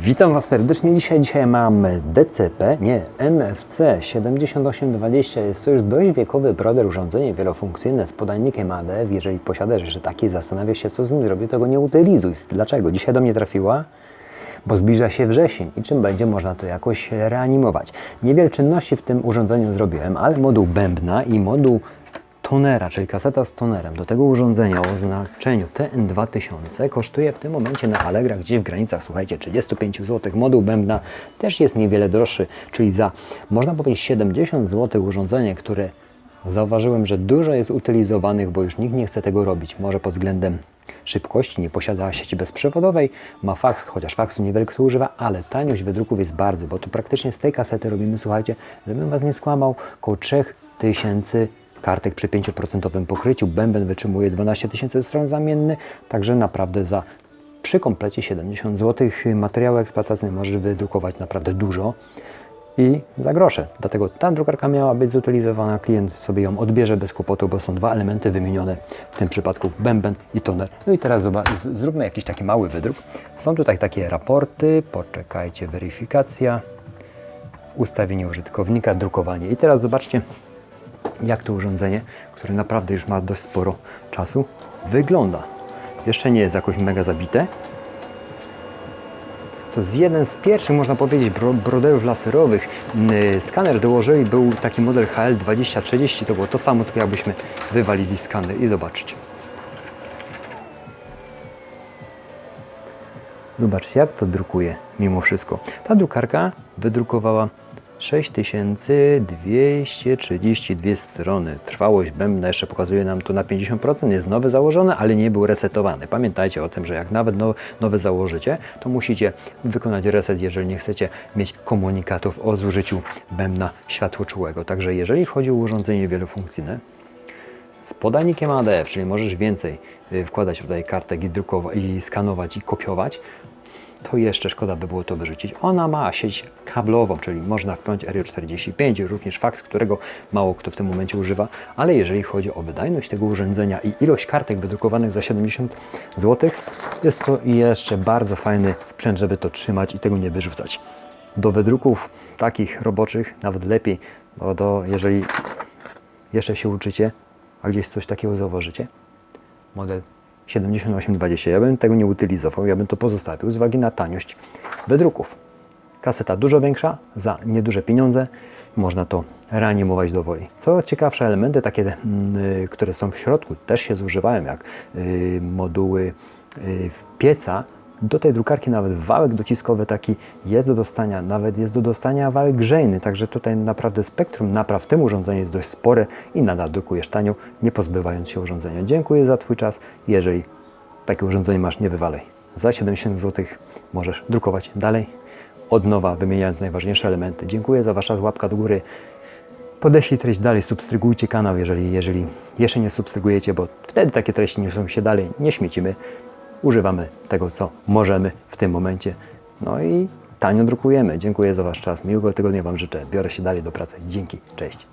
Witam Was serdecznie. Dzisiaj, dzisiaj mamy DCP, nie, MFC 7820. Jest to już dość wiekowy broder, urządzenie wielofunkcyjne z podajnikiem ADF. Jeżeli posiadasz jeszcze taki, zastanawiasz się, co z nim zrobię, to go nie utylizuj. Dlaczego? Dzisiaj do mnie trafiła, bo zbliża się wrzesień i czym będzie można to jakoś reanimować. Niewiele czynności w tym urządzeniu zrobiłem, ale moduł bębna i moduł tonera, czyli kaseta z tonerem do tego urządzenia o oznaczeniu TN2000 kosztuje w tym momencie na Allegra gdzieś w granicach, słuchajcie, 35 zł. Moduł bębna też jest niewiele droższy, czyli za, można powiedzieć, 70 zł urządzenie, które zauważyłem, że dużo jest utylizowanych, bo już nikt nie chce tego robić. Może pod względem szybkości, nie posiada sieci bezprzewodowej, ma faks, chociaż faksu niewiele kto używa, ale taniość wydruków jest bardzo, bo tu praktycznie z tej kasety robimy, słuchajcie, żebym Was nie skłamał, około 3000 kartek przy 5% pokryciu. Bęben wytrzymuje 12 tysięcy stron zamienny, także naprawdę za przy komplecie 70 zł materiału eksploatacyjny możesz wydrukować naprawdę dużo i za grosze. Dlatego ta drukarka miała być zutylizowana, klient sobie ją odbierze bez kłopotu, bo są dwa elementy wymienione, w tym przypadku bęben i toner. No i teraz zoba- z- zróbmy jakiś taki mały wydruk. Są tutaj takie raporty, poczekajcie, weryfikacja, ustawienie użytkownika, drukowanie. I teraz zobaczcie, jak to urządzenie, które naprawdę już ma dość sporo czasu, wygląda. Jeszcze nie jest jakoś mega zabite. To jest jeden z pierwszych, można powiedzieć, bro, broderów laserowych. Yy, Skaner dołożyli, był taki model HL2030, to było to samo, tylko jakbyśmy wywalili skaner i zobaczcie. Zobaczcie, jak to drukuje mimo wszystko. Ta drukarka wydrukowała 6232 strony. Trwałość bębna jeszcze pokazuje nam to na 50%. Jest nowy założony, ale nie był resetowany. Pamiętajcie o tym, że jak nawet no, nowy założycie, to musicie wykonać reset, jeżeli nie chcecie mieć komunikatów o zużyciu bębna światłoczułego. Także jeżeli chodzi o urządzenie wielofunkcyjne, z podajnikiem ADF, czyli możesz więcej y, wkładać tutaj kartek i drukować, i skanować, i kopiować, to jeszcze szkoda by było to wyrzucić. Ona ma sieć kablową, czyli można wpiąć RJ45, również faks, którego mało kto w tym momencie używa, ale jeżeli chodzi o wydajność tego urządzenia i ilość kartek wydrukowanych za 70 zł, jest to jeszcze bardzo fajny sprzęt, żeby to trzymać i tego nie wyrzucać. Do wydruków takich roboczych nawet lepiej, bo do, jeżeli jeszcze się uczycie, a gdzieś coś takiego zauważycie, model 7820. Ja bym tego nie utylizował, ja bym to pozostawił z uwagi na taniość wydruków. Kaseta dużo większa, za nieduże pieniądze, można to reanimować do woli. Co ciekawsze, elementy takie, mm, y, które są w środku, też się zużywają, jak y, moduły y, w pieca. Do tej drukarki nawet wałek dociskowy taki jest do dostania, nawet jest do dostania wałek grzejny, także tutaj naprawdę spektrum napraw w tym urządzeniu jest dość spore i nadal drukujesz tanio, nie pozbywając się urządzenia. Dziękuję za Twój czas. Jeżeli takie urządzenie masz, nie wywalej. Za 70 zł możesz drukować dalej, od nowa, wymieniając najważniejsze elementy. Dziękuję za Wasza łapka do góry. Podeślij treść dalej, subskrybujcie kanał, jeżeli, jeżeli jeszcze nie subskrybujecie, bo wtedy takie treści niosą się dalej, nie śmiecimy. Używamy tego, co możemy w tym momencie. No i tanio drukujemy. Dziękuję za Wasz czas. Miłego tygodnia Wam życzę. Biorę się dalej do pracy. Dzięki. Cześć.